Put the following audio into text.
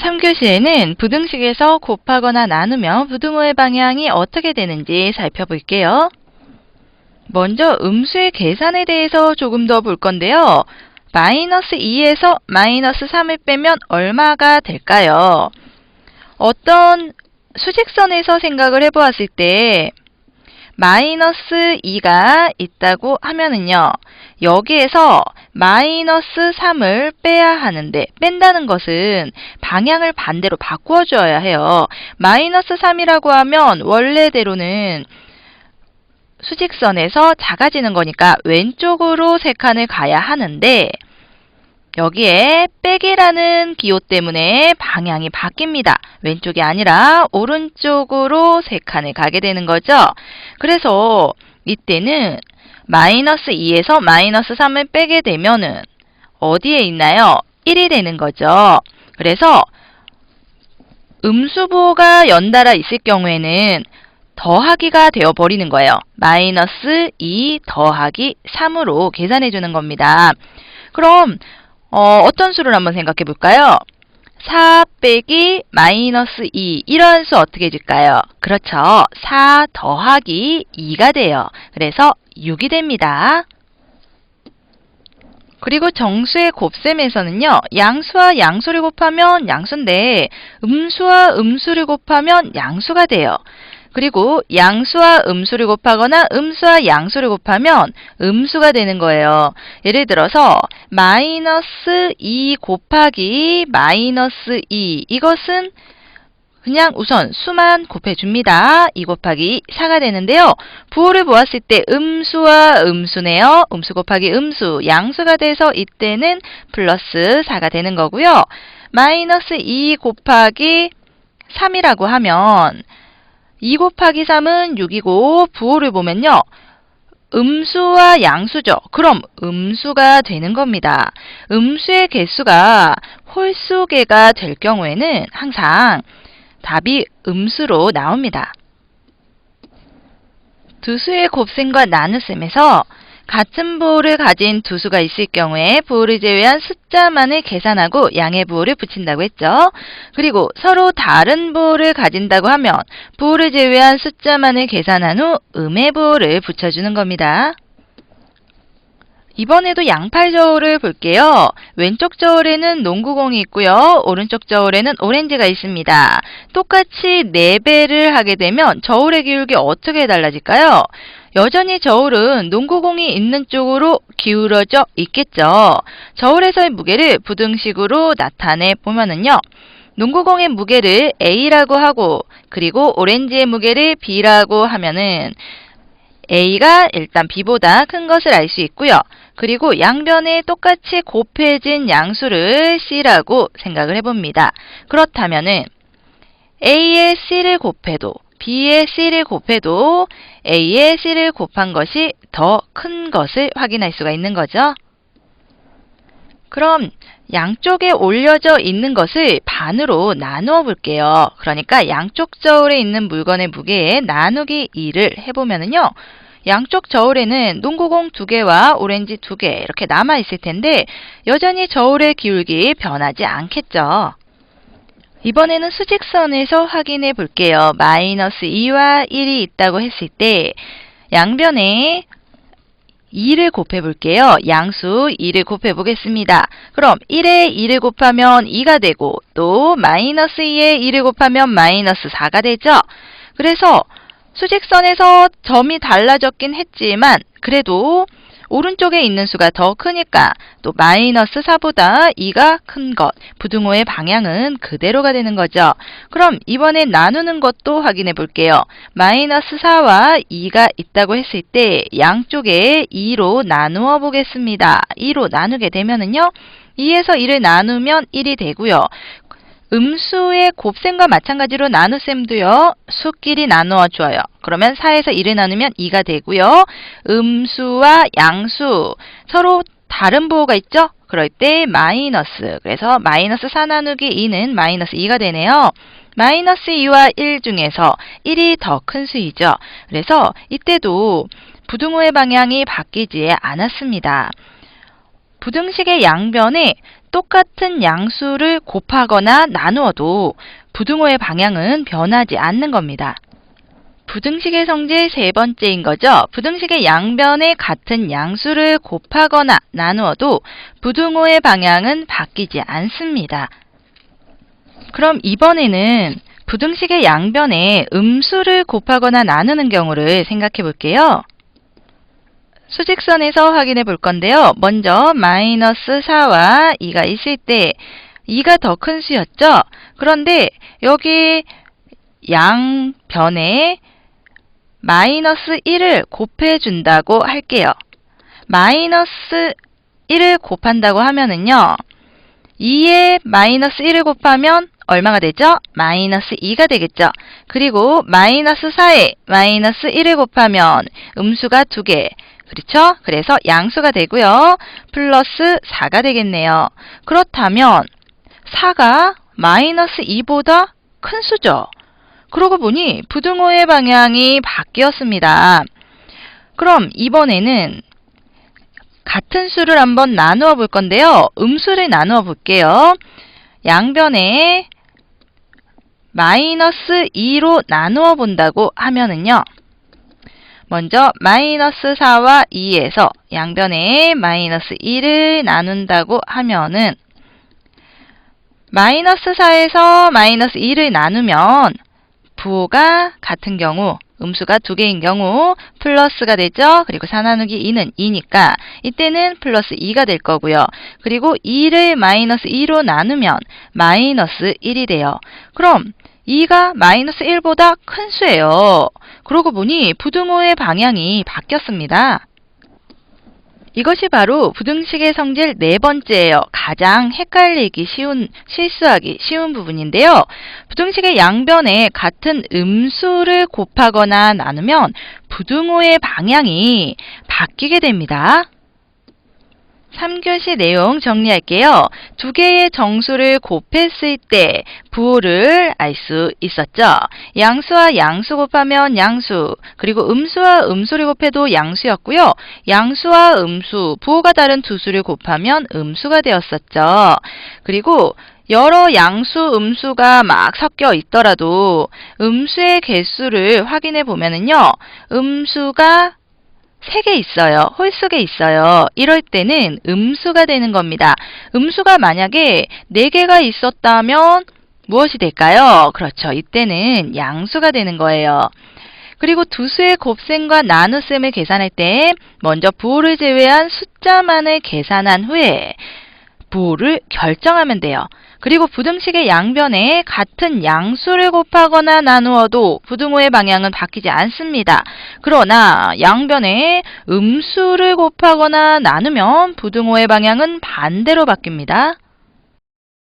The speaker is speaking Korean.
3교시에는 부등식에서 곱하거나 나누면 부등호의 방향이 어떻게 되는지 살펴볼게요. 먼저 음수의 계산에 대해서 조금 더 볼 건데요. 마이너스 2에서 마이너스 3을 빼면 얼마가 될까요? 어떤 수직선에서 생각을 해보았을 때 마이너스 2가 있다고 하면은요. 여기에서 마이너스 3을 빼야 하는데 뺀다는 것은 방향을 반대로 바꾸어 줘야 해요. 마이너스 3이라고 하면 원래대로는 수직선에서 작아지는 거니까 왼쪽으로 세 칸을 가야 하는데 여기에 빼기라는 기호 때문에 방향이 바뀝니다. 왼쪽이 아니라 오른쪽으로 세 칸을 가게 되는 거죠. 그래서 이때는 마이너스 2에서 마이너스 3을 빼게 되면은 어디에 있나요? 1이 되는 거죠. 그래서 음수부호가 연달아 있을 경우에는 더하기가 되어버리는 거예요. 마이너스 2 더하기 3으로 계산해 주는 겁니다. 그럼 어, 어떤 수를 한번 생각해 볼까요? 4 빼기 마이너스 2 이런 수 어떻게 줄까요? 그렇죠. 4 더하기 2가 돼요. 그래서 6이 됩니다. 그리고 정수의 곱셈에서는요. 양수와 양수를 곱하면 양수인데 음수와 음수를 곱하면 양수가 돼요. 그리고 양수와 음수를 곱하거나 음수와 양수를 곱하면 음수가 되는 거예요. 예를 들어서 마이너스 2 곱하기 마이너스 2 이것은 그냥 우선 수만 곱해줍니다. 2 곱하기 4가 되는데요. 부호를 보았을 때 음수와 음수네요. 음수 곱하기 음수, 양수가 돼서 이때는 플러스 4가 되는 거고요. 마이너스 2 곱하기 3이라고 하면 2 곱하기 3은 6이고 부호를 보면요. 음수와 양수죠. 그럼 음수가 되는 겁니다. 음수의 개수가 홀수 개가 될 경우에는 항상 답이 음수로 나옵니다. 두 수의 곱셈과 나눗셈에서 같은 부호를 가진 두 수가 있을 경우에 부호를 제외한 숫자만을 계산하고 양의 부호를 붙인다고 했죠. 그리고 서로 다른 부호를 가진다고 하면 부호를 제외한 숫자만을 계산한 후 음의 부호를 붙여주는 겁니다. 이번에도 양팔 저울을 볼게요. 왼쪽 저울에는 농구공이 있고요. 오른쪽 저울에는 오렌지가 있습니다. 똑같이 4배를 하게 되면 저울의 기울기 어떻게 달라질까요? 여전히 저울은 농구공이 있는 쪽으로 기울어져 있겠죠. 저울에서의 무게를 부등식으로 나타내 보면은요. 농구공의 무게를 A라고 하고 그리고 오렌지의 무게를 B라고 하면은 A가 일단 B보다 큰 것을 알 수 있고요. 그리고 양변에 똑같이 곱해진 양수를 C라고 생각을 해봅니다. 그렇다면은 A의 C를 곱해도 B의 C를 곱해도 A의 C를 곱한 것이 더 큰 것을 확인할 수가 있는 거죠. 그럼 양쪽에 올려져 있는 것을 반으로 나누어 볼게요. 그러니까 양쪽 저울에 있는 물건의 무게에 나누기 2를 해보면은요. 양쪽 저울에는 농구공 두 개와 오렌지 두개 이렇게 남아 있을 텐데 여전히 저울의 기울기 변하지 않겠죠. 이번에는 수직선에서 확인해 볼게요. 마이너스 2와 1이 있다고 했을 때 양변에 2를 곱해 볼게요. 양수 2를 곱해 보겠습니다. 그럼 1에 2를 곱하면 2가 되고 또 마이너스 2에 2를 곱하면 마이너스 4가 되죠. 그래서 수직선에서 점이 달라졌긴 했지만 그래도 오른쪽에 있는 수가 더 크니까 또 마이너스 4보다 2가 큰 것, 부등호의 방향은 그대로가 되는 거죠. 그럼 이번에 나누는 것도 확인해 볼게요. 마이너스 4와 2가 있다고 했을 때 양쪽에 2로 나누어 보겠습니다. 2로 나누게 되면은요. 2에서 2를 나누면 1이 되고요. 음수의 곱셈과 마찬가지로 나눗셈도요. 수끼리 나누어 줘요. 그러면 4에서 1을 나누면 2가 되고요. 음수와 양수 서로 다른 부호가 있죠? 그럴 때 마이너스 그래서 마이너스 4 나누기 2는 마이너스 2가 되네요. 마이너스 2와 1 중에서 1이 더 큰 수이죠. 그래서 이때도 부등호의 방향이 바뀌지 않았습니다. 부등식의 양변에 똑같은 양수를 곱하거나 나누어도 부등호의 방향은 변하지 않는 겁니다. 부등식의 성질 세 번째인 거죠. 부등식의 양변에 같은 양수를 곱하거나 나누어도 부등호의 방향은 바뀌지 않습니다. 그럼 이번에는 부등식의 양변에 음수를 곱하거나 나누는 경우를 생각해 볼게요. 수직선에서 확인해 볼 건데요. 먼저 마이너스 4와 2가 있을 때 2가 더 큰 수였죠. 그런데 여기 양변에 마이너스 1을 곱해준다고 할게요. 마이너스 1을 곱한다고 하면은요. 2에 마이너스 1을 곱하면 얼마가 되죠? 마이너스 2가 되겠죠. 그리고 마이너스 4에 마이너스 1을 곱하면 음수가 2개. 그렇죠? 그래서 양수가 되고요. 플러스 4가 되겠네요. 그렇다면 4가 마이너스 2보다 큰 수죠. 그러고 보니 부등호의 방향이 바뀌었습니다. 그럼 이번에는 같은 수를 한번 나누어 볼 건데요. 음수를 나누어 볼게요. 양변에 마이너스 2로 나누어 본다고 하면은요. 먼저 마이너스 4와 2에서 양변에 마이너스 2를 나눈다고 하면은 마이너스 4에서 마이너스 2를 나누면 부호가 같은 경우 음수가 두 개인 경우 플러스가 되죠. 그리고 4 나누기 2는 2니까 이때는 플러스 2가 될 거고요. 그리고 2를 마이너스 2로 나누면 마이너스 1이 돼요. 그럼 2가 마이너스 1보다 큰 수예요. 그러고 보니 부등호의 방향이 바뀌었습니다. 이것이 바로 부등식의 성질 네 번째예요. 가장 헷갈리기 쉬운, 실수하기 쉬운 부분인데요. 부등식의 양변에 같은 음수를 곱하거나 나누면 부등호의 방향이 바뀌게 됩니다. 3교시 내용 정리할게요. 두 개의 정수를 곱했을 때 부호를 알 수 있었죠. 양수와 양수 곱하면 양수, 그리고 음수와 음수를 곱해도 양수였고요. 양수와 음수, 부호가 다른 두 수를 곱하면 음수가 되었었죠. 그리고 여러 양수, 음수가 막 섞여 있더라도 음수의 개수를 확인해 보면은요. 음수가 3개 있어요. 홀 속에 있어요. 이럴 때는 음수가 되는 겁니다. 음수가 만약에 4개가 있었다면 무엇이 될까요? 그렇죠. 이때는 양수가 되는 거예요. 그리고 두 수의 곱셈과 나눗셈을 계산할 때 먼저 부호를 제외한 숫자만을 계산한 후에 부호를 결정하면 돼요. 그리고 부등식의 양변에 같은 양수를 곱하거나 나누어도 부등호의 방향은 바뀌지 않습니다. 그러나 양변에 음수를 곱하거나 나누면 부등호의 방향은 반대로 바뀝니다.